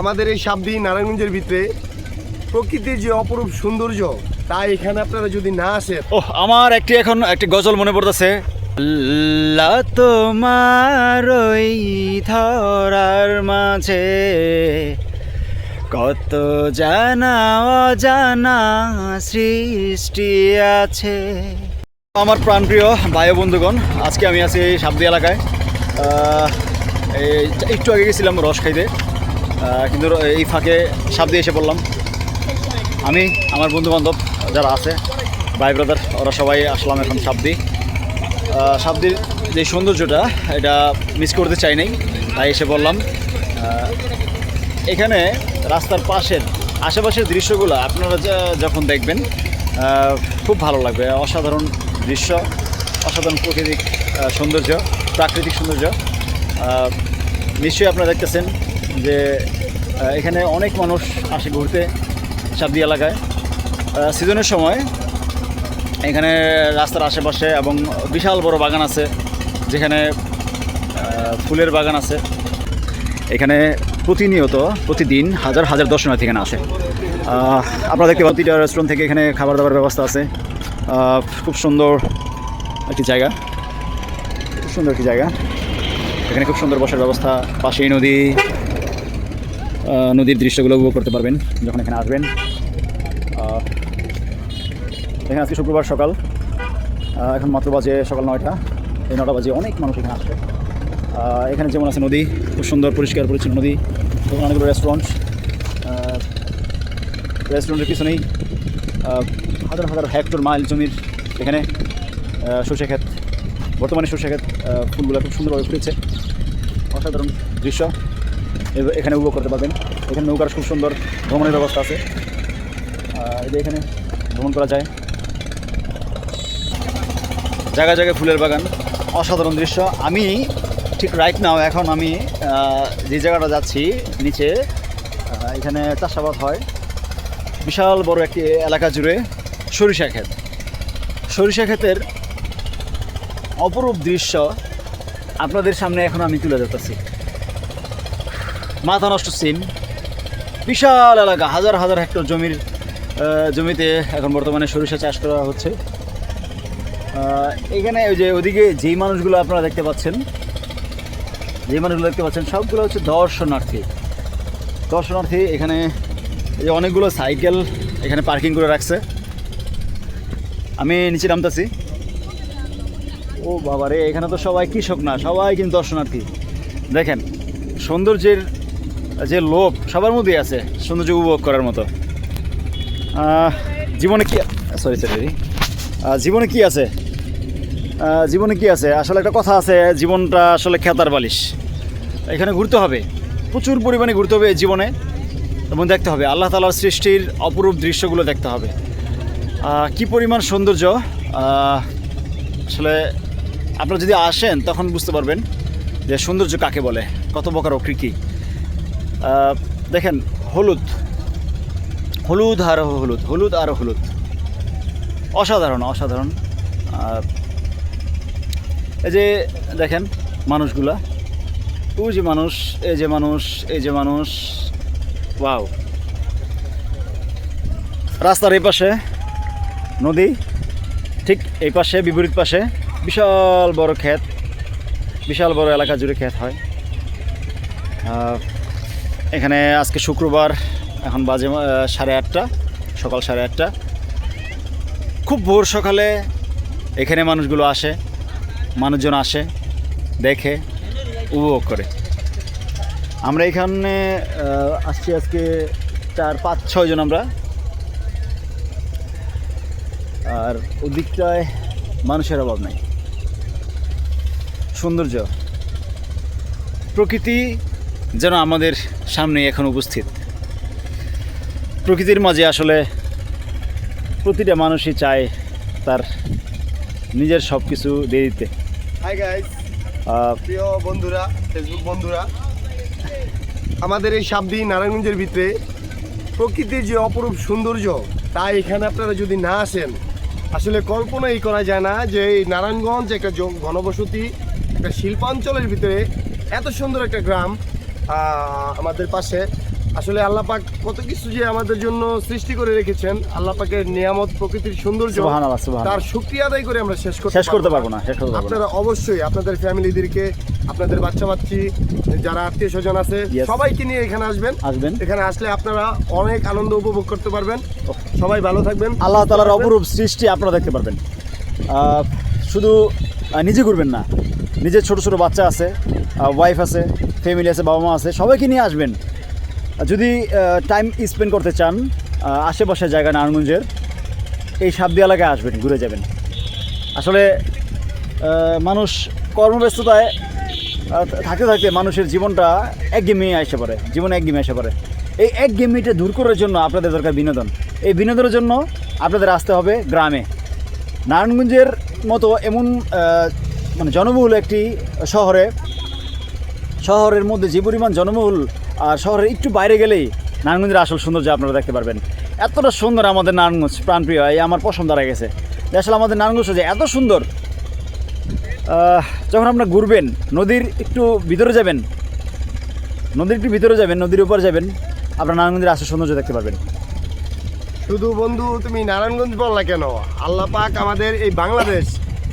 আমাদের এই সাবদি নারায়ণগঞ্জের ভিতরে প্রকৃতির যে অপরূপ সৌন্দর্য, তা এখানে আপনারা যদি না আসেন। ও আমার একটি এখন একটি গজল মনে পড়তেছে। তোমার ওই ধরার মাঝে কত জানা অজানা সৃষ্টি আছে। আমার প্রাণপ্রিয় ও বন্ধুগণ, আজকে আমি আছি সাবদি এলাকায়। একটু আগে গেছিলাম রস খাইতে। কিন্তু এই ফাঁকে সাপ দিয়ে এসে পড়লাম। আমি, আমার বন্ধু বান্ধব যারা আছে, ভাই ব্রাদার ওরা সবাই আসলাম এখন সাবদি সাবদির যে সৌন্দর্যটা, এটা মিস করতে চাই নাই, তাই এসে বললাম এখানে রাস্তার পাশের আশেপাশের দৃশ্যগুলো আপনারা যখন দেখবেন খুব ভালো লাগবে। অসাধারণ দৃশ্য, অসাধারণ প্রাকৃতিক সৌন্দর্য প্রাকৃতিক সৌন্দর্য। নিশ্চয়ই আপনারা দেখতেছেন যে এখানে অনেক মানুষ আসে ঘুরতে সাবদি এলাকায়। সিজনের সময় এখানে রাস্তার আশেপাশে এবং বিশাল বড় বাগান আছে, যেখানে ফুলের বাগান আছে। এখানে প্রতিনিয়ত, প্রতিদিন হাজার হাজার দর্শনার্থী এখানে আসে। আপনারা দেখতে প্রতিটা রেস্টুরেন্ট থেকে এখানে খাবার দাবার ব্যবস্থা আছে। খুব সুন্দর একটি জায়গা। খুব সুন্দর একটি জায়গা। এখানে খুব সুন্দর বসার ব্যবস্থা। পাশেই নদী নদীর দৃশ্যগুলো উপভোগ করতে পারবেন যখন এখানে আসবেন। এখানে আজকে শুক্রবার সকাল। এখন মাত্র বাজে সকাল নয়টা। এই নটা বাজে অনেক মানুষ এখানে আসবে। এখানে যেমন আছে নদী, খুব সুন্দর পরিষ্কার পরিচ্ছন্ন নদী, এবং অনেকগুলো রেস্টুরেন্ট রেস্টুরেন্টের পিছনেই হাজার হাজার হেক্টর মাইল জমির এখানে সর্ষে ক্ষেত। বর্তমানে সর্ষে ক্ষেত ফুলগুলো খুব সুন্দরভাবে ফুটেছে। অসাধারণ দৃশ্য। এখানে উপভোগ করতে পারবেন। এখানে নৌকার খুব সুন্দর ভ্রমণের ব্যবস্থা আছে। যে এখানে ভ্রমণ করা যায়। জায়গায় জায়গায় ফুলের বাগান। অসাধারণ দৃশ্য। আমি ঠিক রাইট নাও এখন আমি যে জায়গাটা যাচ্ছি, নিচে এখানে চাষাবাদ হয়। বিশাল বড় একটি এলাকা জুড়ে সরিষা ক্ষেত। সরিষা ক্ষেতের অপরূপ দৃশ্য আপনাদের সামনে এখন আমি তুলে ধরতেছি। মাথা নষ্ট সিন বিশাল এলাকা, হাজার হাজার হেক্টর জমির জমিতে এখন বর্তমানে সরিষা চাষ করা হচ্ছে। এখানে ওই যে ওদিকে যেই মানুষগুলো আপনারা দেখতে পাচ্ছেন, যেই মানুষগুলো দেখতে পাচ্ছেন, সবগুলো হচ্ছে দর্শনার্থী। দর্শনার্থী এখানে এই যে অনেকগুলো সাইকেল এখানে পার্কিং করে রাখছে। আমি নিচে নামতেছি। ও বাবা রে এখানে তো সবাই কৃষক না, সবাই কিন্তু দর্শনার্থী। দেখেন, সৌন্দর্যের যে লোভ সবার মধ্যেই আছে সৌন্দর্য উপভোগ করার মতো। জীবনে কি সরি সরি জীবনে কি আছে? জীবনে কি আছে? আসলে একটা কথা আছে, জীবনটা আসলে খেতার বালিশ। এখানে ঘুরতে হবে। প্রচুর পরিমাণে ঘুরতে হবে জীবনে। এবং দেখতে হবে, আল্লাহ তালার সৃষ্টির অপরূপ দৃশ্যগুলো দেখতে হবে। কি পরিমাণ সৌন্দর্য? আসলে আপনারা যদি আসেন, তখন বুঝতে পারবেন যে সৌন্দর্য কাকে বলে, কত প্রকার ও কী। দেখেন, হলুদ। হলুদ আর হলুদ হলুদ আর হলুদ। অসাধারণ অসাধারণ। এই যে দেখেন মানুষগুলা, ওই যে মানুষ, এই যে মানুষ, এই যে মানুষ, ওয়াও। রাস্তার এই পাশে নদী, ঠিক এই পাশে, বিপরীত পাশে বিশাল বড় ক্ষেত, বিশাল বড় এলাকা জুড়ে ক্ষেত হয়। এখানে আজকে শুক্রবার, এখন বাজে সাড়ে আটটা, সকাল সাড়ে আটটা। খুব ভোর সকালে এখানে মানুষগুলো আসে, মানুষজন আসে, দেখে, উপভোগ করে। আমরা এখানে আসছি আজকে চার, পাঁচ ছয়জন আমরা। আর ওদিকটায় মানুষের অভাব নাই। সৌন্দর্য। প্রকৃতি যেন আমাদের সামনে এখন উপস্থিত। প্রকৃতির মাঝে আসলে প্রতিটা মানুষই চায় তার নিজের সব কিছু দিয়ে দিতে। হাই গাইস প্রিয় বন্ধুরা ফেসবুক বন্ধুরা আমাদের এই সাবদি নারায়ণগঞ্জের ভিতরে প্রকৃতির যে অপরূপ সৌন্দর্য তা এখানে আপনারা যদি না আসেন আসলে কল্পনাই করা যায় না যে এই নারায়ণগঞ্জ একটা ঘনবসতি একটা শিল্পাঞ্চলের ভিতরে এত সুন্দর একটা গ্রাম আমাদের পাশে। আসলে আল্লাহ পাক কত কিছু যে আমাদের জন্য সৃষ্টি করে রেখেছেন আল্লাহ পাকের নিয়ামত প্রকৃতির সৌন্দর্য। তার শুকরিয়া আদায় করে আমরা শেষ করতে শেষ করতে পারব পারব না শেষ করতে আপনারা অবশ্যই আপনাদের ফ্যামিলিদেরকে আপনাদের বাচ্চা বাচ্চি যারা আত্মীয় স্বজন আছে সবাইকে নিয়ে এখানে আসবেন। আসবেন। এখানে আসলে আপনারা অনেক আনন্দ উপভোগ করতে পারবেন। সবাই ভালো থাকবেন আল্লাহ তালার অপরূপ সৃষ্টি আপনারা দেখতে পারবেন। শুধু নিজে ঘুরবেন না নিজের ছোট ছোট বাচ্চা আছে ওয়াইফ আছে ফ্যামিলি আছে বাবা মা আছে, সবাইকে নিয়ে আসবেন। যদি টাইম স্পেন্ড করতে চান আশেপাশের জায়গা নারায়ণগঞ্জের, এই সাবদি এলাকায় আসবেন, ঘুরে যাবেন। আসলে মানুষ কর্মব্যস্ততায় থাকতে থাকতে মানুষের জীবনটা একঘেয়েমি আসে পড়ে, জীবনে একঘেয়েমি আসে পারে এই একঘেয়েমিটা দূর করার জন্য আপনাদের দরকার বিনোদন। এই বিনোদনের জন্য আপনাদের আসতে হবে গ্রামে। নারায়ণগঞ্জের মতো এমন মানে জনবহুল একটি শহরে শহরের মধ্যে যে পরিমাণ জনবহুল, আর শহরের একটু বাইরে গেলেই নারায়ণগঞ্জের আসল সৌন্দর্য আপনারা দেখতে পারবেন। এতটা সুন্দর আমাদের নারায়ণগঞ্জ, প্রাণপ্রিয়, এই আমার পছন্দ হয়ে গেছে। আসলে আমাদের নারায়ণগঞ্জ যে এত সুন্দর যখন আপনারা ঘুরবেন, নদীর একটু ভিতরে যাবেন, নদীর একটু ভিতরে যাবেন, নদীর উপর যাবেন, আপনার নারায়ণগঞ্জের আসল সৌন্দর্য দেখতে পারবেন। শুধু বন্ধু, তুমি নারায়ণগঞ্জ বললা কেন? আল্লাহ পাক আমাদের এই বাংলাদেশ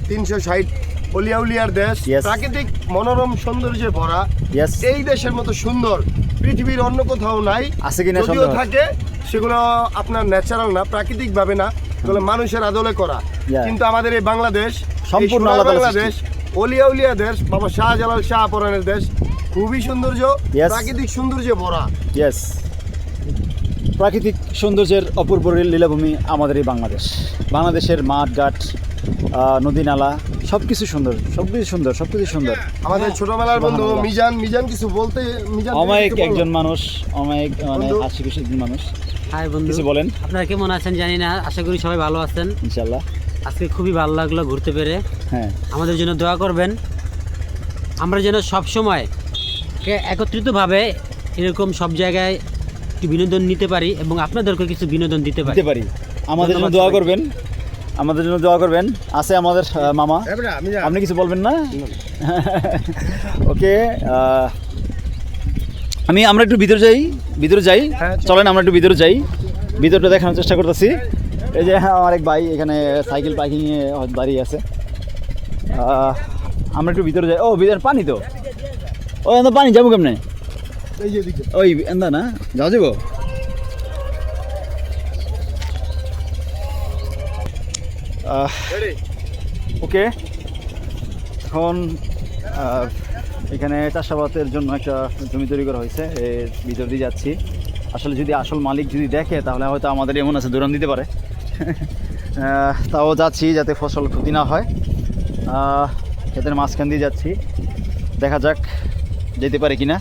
তিনশো ষাট অলিয়া উলিয়ার দেশ। প্রাকৃতিক মনোরম সৌন্দর্যে ভরা। এই দেশের মতো সুন্দর পৃথিবীর অন্য কোথাও নাই। আছে কিনা যদিও থাকে সেগুলো আপনার ন্যাচারাল না প্রাকৃতিক ভাবে না। এগুলো মানুষের আদলে করা। কিন্তু আমাদের এই বাংলাদেশ সম্পূর্ণ বাংলাদেশ অলিয়া উলিয়া দেশ বাবা শাহজালাল শাহ পরানের দেশ খুবই সৌন্দর্য প্রাকৃতিক সৌন্দর্যে ভরা। ইয়েস প্রাকৃতিক সৌন্দর্যের অপূর্ব লীলাভূমি আমাদের এই বাংলাদেশ। বাংলাদেশের মাঠ ঘাট নদী নালা সব কিছু সুন্দর সব কিছু সুন্দর সব কিছু সুন্দর। আমাদের ছোটবেলার বন্ধু মিজান মিজান কিছু বলতে মিজান অমায়িক একজন মানুষ অমায়িক মানে। হাসি খুশি একজন মানুষ। হাই বন্ধু। কিছু বলেন। আপনারা কেমন আছেন জানি না আশা করি সবাই ভালো আছেন। ইনশাল্লাহ আজকে খুবই ভালো লাগল ঘুরতে পেরে। হ্যাঁ। আমাদের জন্য দোয়া করবেন। আমরা যেন সব সময় কে- একত্রিতভাবে এরকম সব জায়গায় একটু বিনোদন নিতে পারি এবং আপনাদেরকে কিছু বিনোদন দিতে পারি। আমাদের জন্য দোয়া করবেন। আমাদের জন্য দোয়া করবেন। আছে আমাদের মামা। আপনি কিছু বলবেন না? ওকে আমি আমরা একটু ভিতরে যাই ভিতরে যাই। হ্যাঁ, চলেন আমরা একটু ভিতরে যাই। ভিতরটা দেখানোর চেষ্টা করতেছি। এই যে হ্যাঁ, আমার এক ভাই এখানে সাইকেল পার্কিংয়ে দাঁড়িয়ে আছে। আমরা একটু ভিতরে যাই। ও ভিতরে পানি তো। ও এন্দা পানি যাব কেমনে। ওই এন্দা না? যাওয়া যাব? ওকে। এখন এখানে চাষাবাদের জন্য একটা জমি তৈরি করা হয়েছে এর ভিতর দিয়ে যাচ্ছি। আসলে যদি আসল মালিক যদি দেখে, তাহলে হয়তো আমাদের এমন আছে দৌড়ান দিতে পারে। তাও যাচ্ছি যাতে ফসল ক্ষতি না হয়। ক্ষেতের মাঝখান দিয়ে যাচ্ছি। দেখা যাক, যেতে পারে কি না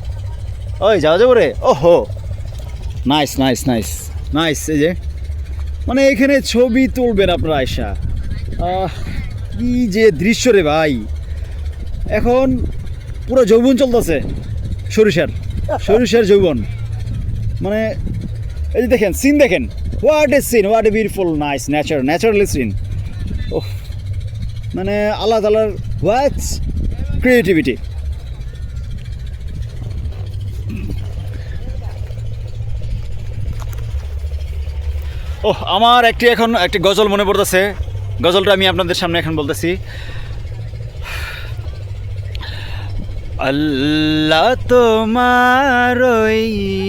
ওই যাওয়া যাব রে। ওহো! নাইস নাইস নাইস নাইস এই যে। মানে এখানে ছবি তুলবেন আপনারা আয়সা কি যে দৃশ্য রে ভাই। এখন পুরো যৌবন চলতেছে সরিষার সরিষার যৌবন। মানে এই যে দেখেন সিন দেখেন। What a scene what a beautiful nice nature naturally scene oh মানে আল্লাহ তালার হোয়াট ক্রিয়েটিভিটি ওহ, আমার একটি এখন একটি গজল মনে পড়তেছে। গজলটা আমি আপনাদের সামনে এখন বলতেছি। আল্লাহ তোমার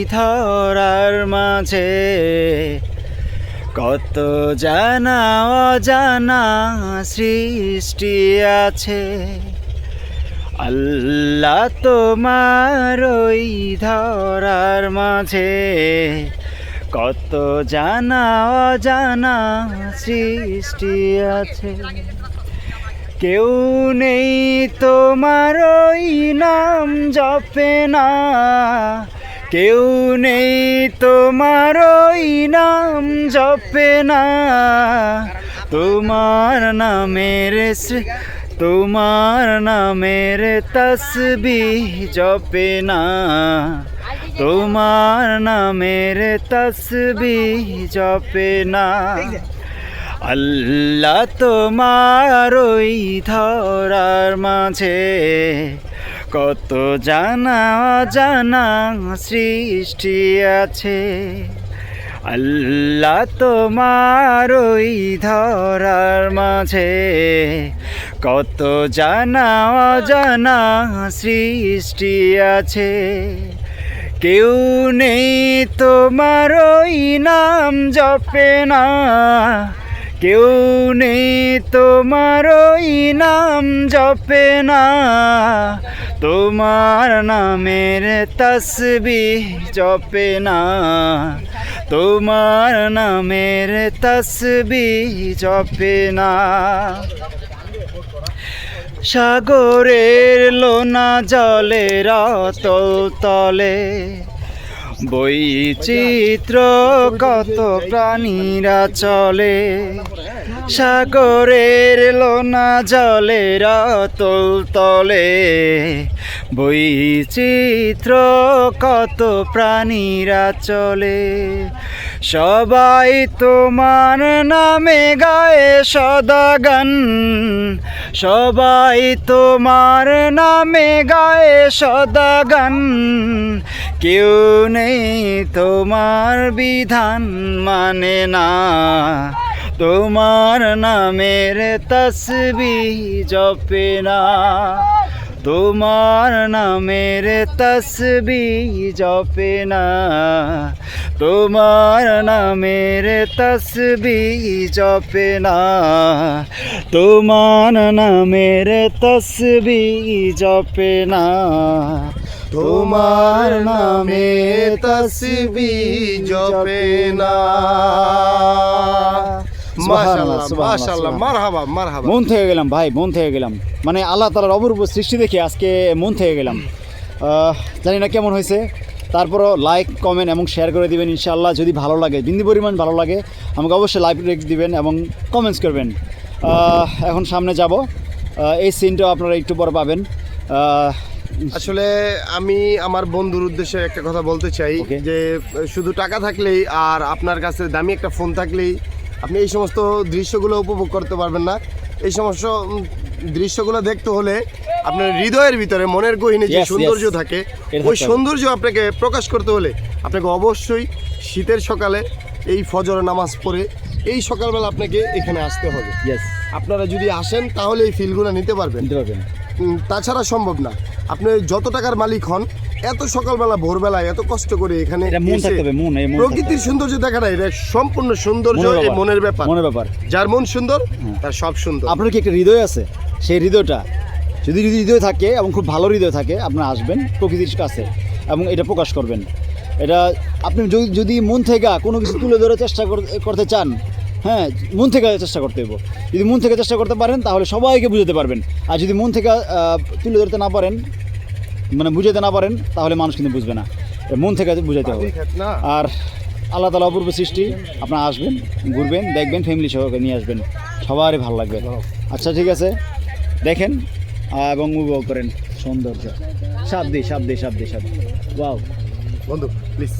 ধরার মাঝে কত জানা অজানা সৃষ্টি আছে। আল্লাহ তোমার ধরার মাঝে কত জানা অজানা সৃষ্টি আছে। কেউ নেই তোমার ওই নাম জপে না। কেউ নেই তোমার ওই নাম জপে না। তোমার নামের তোমার নামের তসবি জপে না। তোমার নামের তসবিহ জপে না। আল্লাহ তোমার ওই ধরার মাঝে কত জানা জানা সৃষ্টি আছে। আল্লাহ তোমার ওই ধরার মাঝে কত জানা জানা সৃষ্টি আছে। কেউ নেই তোমার ওই নাম জপে না। কেউ নেই তোমার ওই নাম জপে না। তোমার নামের তসবি জপে না। তোমার নামের তসবি জপে না। সাগরের লোনা জলের তল তলে। বৈচিত্র কত প্রাণীরা চলে। সাগরের লোনা জলের তলে বৈচিত্র কত প্রাণীরা চলে। সবাই তোমার নামে গায়ে সদা গান, সবাই তোমার নামে গায়ে সদা গান। কেউ নেই তোমার বিধান মানে না তোমার নামের তসবি জপে না তোমার নামের তসবি জপে না তোমার নামের তসবি জপে না তোমার নামের তসবি জপে না তোমার নামে তসবি জপে না মন থেকে গেলাম ভাই মন থেকে গেলাম। মানে আল্লাহ তালার অপূর্ব সৃষ্টি দেখে আজকে মন থেকে গেলাম। জানি না কেমন হয়েছে। তারপরও লাইক কমেন্ট এবং শেয়ার করে দিবেন ইনশাআল্লাহ যদি ভালো লাগে। বিন্দু পরিমাণ ভালো লাগে আমাকে অবশ্যই লাইক রেখ দিবেন এবং কমেন্টস করবেন। এখন সামনে যাব। এই সিনটাও আপনারা একটু পর পাবেন। আসলে আমি আমার বন্ধুর উদ্দেশ্যে একটা কথা বলতে চাই যে শুধু টাকা থাকলেই আর আপনার কাছে দামি একটা ফোন থাকলেই আপনি এই সমস্ত দৃশ্যগুলো উপভোগ করতে পারবেন না। এই সমস্ত দৃশ্যগুলো দেখতে হলে আপনার হৃদয়ের ভিতরে মনের গহিনে যে. সৌন্দর্য থাকে ওই সৌন্দর্য আপনাকে প্রকাশ করতে হলে আপনাকে অবশ্যই শীতের সকালে এই ফজর নামাজ পড়ে এই সকালবেলা আপনাকে এখানে আসতে হবে। আপনারা যদি আসেন তাহলে এই ফিলগুলো নিতে পারবেন। তাছাড়া সম্ভব না। আপনি যত টাকার মালিক হন এত সকালবেলা ভোরবেলায় এত কষ্ট করে এখানে প্রকৃতির সৌন্দর্য দেখাটা এটা সম্পূর্ণ সৌন্দর্য মনের ব্যাপার। মনের ব্যাপার। মনের ব্যাপার। যার মন সুন্দর তার সব সুন্দর। আপনার কি একটা হৃদয় আছে? সেই হৃদয়টা যদি হৃদয় থাকে এবং খুব ভালো হৃদয় থাকে আপনারা আসবেন প্রকৃতির কাছে এবং এটা প্রকাশ করবেন। এটা আপনি যদি যদি মন থেকে কোনো কিছু তুলে ধরে চেষ্টা করতে চান হ্যাঁ মন থেকে চেষ্টা করতে হবে যদি মন থেকে চেষ্টা করতে পারেন তাহলে সবাইকে বুঝাতে পারবেন। আর যদি মন থেকে তুলে ধরতে না পারেন মানে বুঝাতে না পারেন তাহলে মানুষ কিন্তু বুঝবে না। মন থেকে বুঝাতে হবে। আর আল্লাহ তালা অপূর্ব সৃষ্টি আপনারা আসবেন ঘুরবেন দেখবেন ফ্যামিলি সহকে নিয়ে আসবেন। সবারই ভালো লাগবে। আচ্ছা ঠিক আছে। দেখেন এবং উপভোগ করেন। সৌন্দর্য। সাপ দিই সাপ দিই সাপ দিই সাপ ওয়াও। বন্ধু প্লিজ